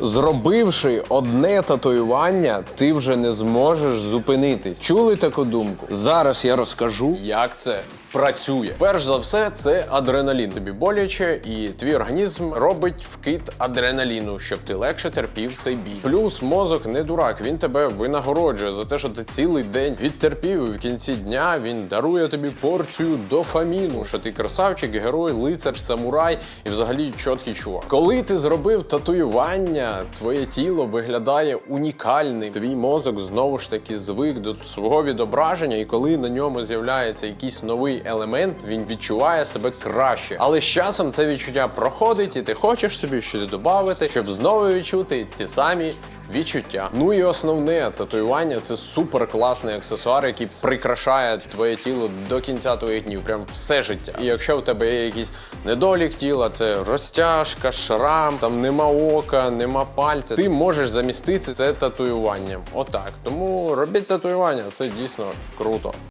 Зробивши одне татуювання, ти вже не зможеш зупинитись. Чули таку думку? Зараз я розкажу, як це. Працює перш за все, це адреналін. Тобі боляче, і твій організм робить вкид адреналіну, щоб ти легше терпів цей бій. Плюс мозок не дурак, він тебе винагороджує за те, що ти цілий день відтерпів. І в кінці дня він дарує тобі порцію дофаміну, що ти красавчик, герой, лицар, самурай і взагалі чіткий чувак. Коли ти зробив татуювання, твоє тіло виглядає унікальним. Твій мозок знову ж таки звик до свого відображення, і коли на ньому з'являється якийсь новий елемент, він відчуває себе краще. Але з часом це відчуття проходить, і ти хочеш собі щось додати, щоб знову відчути ці самі. Відчуття. Ну і основне татуювання це супер класний аксесуар, який прикрашає твоє тіло до кінця твоїх днів, прям все життя. І якщо в тебе є якийсь недолік тіла, це розтяжка, шрам, там нема ока, нема пальця. Ти можеш замістити це татуюванням. Отак. Тому робіть татуювання, це дійсно круто.